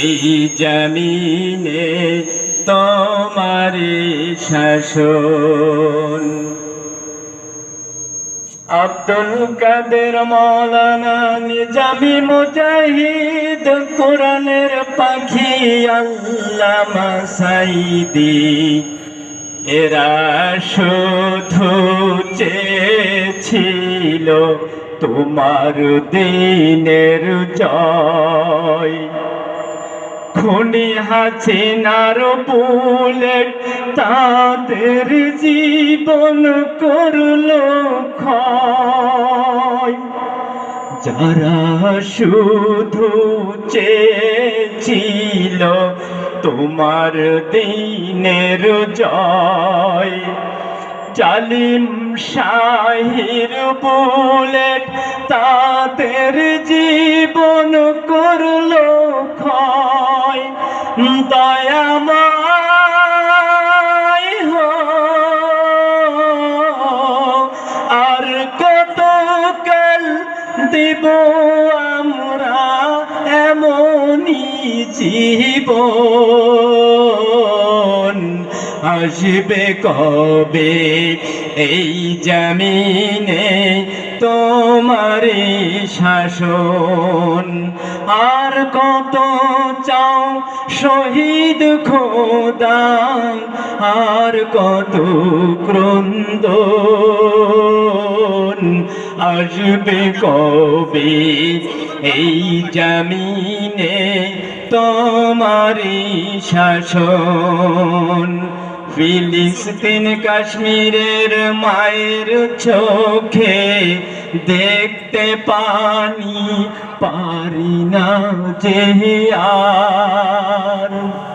এই জমিনে তোমারি শাসন। আব্দুল কাদের মৌলানা নিজামি মুজাহিদ, কোরআনের পাখি আল্লামা সাইদি এরা শুধু চেয়েছিল তোমার দিনের জয়। খুনি হাসিনার বুলেট তাদের জীবন করল যারা শুধু চেয়েছিল তোমার দিনের জয়, জালিম শাহির বুলেট তাদের জীবন করল ক্ষয়। দিব আমরা এমনই জীবন। আসবে কবে এই জমিনে তোমারি শাসন? আর কত চাও শহীদ খোদা, আর কত ক্রন্দ আসবে কবে? এই জমিনে তোমারি শাসন। ফিলিস্তিন কাশ্মীরের মায়ের চোখে দেখতে পানি পারি না যে আর।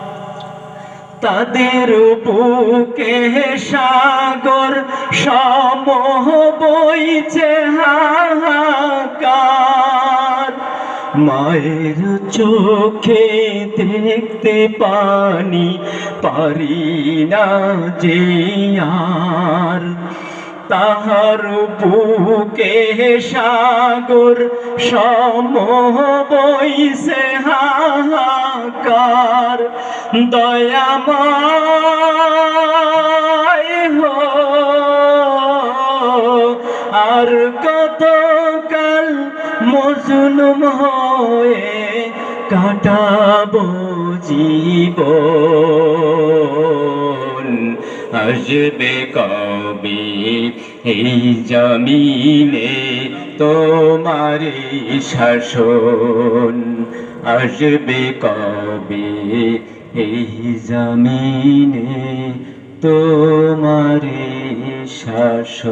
তাদের বুকে সাগর, সমহ বইছে হাহাকার। মায়ের চোখে দেখতে পানি, পারি না যে আর। তাহার বুকে সাগর, সমহ বইছে হাহাকার দয়াময় হো, আর কত কাল মজলুম হয়ে কাটাবো জীবন। আসবে কবে এই জমিনে তোমার শাসন? আসবে কবে এই জমিনে তোমার শাসন